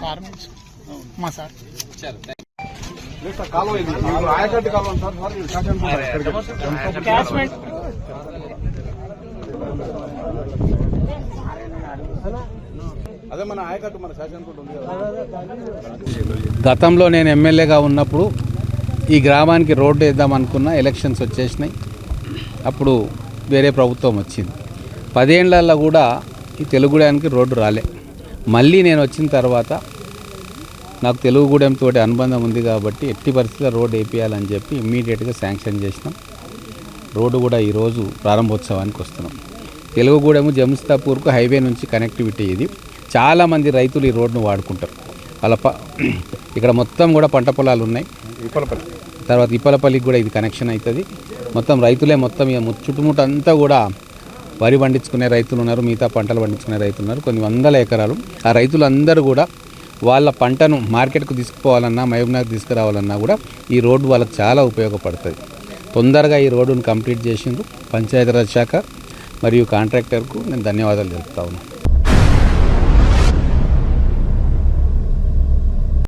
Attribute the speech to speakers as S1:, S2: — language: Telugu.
S1: సార్
S2: మా సార్
S3: గతంలో నేను ఎమ్మెల్యేగా ఉన్నప్పుడు ఈ గ్రామానికి రోడ్డు వేద్దాం అనుకున్న ఎలక్షన్స్ వచ్చేసినాయి. అప్పుడు వేరే ప్రభుత్వం వచ్చింది. పదేళ్ళలో కూడా ఈ తెలుగుగూడెంకి రోడ్డు రాలే. మళ్ళీ నేను వచ్చిన తర్వాత నాకు తెలుగుగూడెంతో అనుబంధం ఉంది కాబట్టి ఎట్టి పరిస్థితుల్లో రోడ్డు వేపియాలని చెప్పి ఇమ్మీడియట్గా శాంక్షన్ చేసినాం. రోడ్డు కూడా ఈరోజు ప్రారంభోత్సవానికి వస్తున్నాం. తెలుగుగూడెము జమ్స్తాపూర్కు హైవే నుంచి కనెక్టివిటీ ఇది. చాలామంది రైతులు ఈ రోడ్డును వాడుకుంటారు. వాళ్ళ ప ఇక్కడ మొత్తం కూడా పంట పొలాలు ఉన్నాయి.
S2: ఇప్పలపల్లి.
S3: తర్వాత ఇప్పలపల్లికి కూడా ఇది కనెక్షన్ అవుతుంది. మొత్తం రైతులే మొత్తం ఇక చుట్టుముట్టు అంతా కూడా వరి పండించుకునే రైతులు ఉన్నారు మిగతా పంటలు పండించుకునే రైతులు ఉన్నారు కొన్ని వందల ఎకరాలు. ఆ రైతులందరూ కూడా వాళ్ళ పంటను మార్కెట్కు తీసుకుపోవాలన్నా మహబూబ్నగర్ తీసుకురావాలన్నా కూడా ఈ రోడ్డు వాళ్ళకి చాలా ఉపయోగపడుతుంది. తొందరగా ఈ రోడ్డును కంప్లీట్ చేసిండ్రు పంచాయతీరాజ్ శాఖ మరియు కాంట్రాక్టర్కు నేను ధన్యవాదాలు తెలుపుతా ఉన్నాను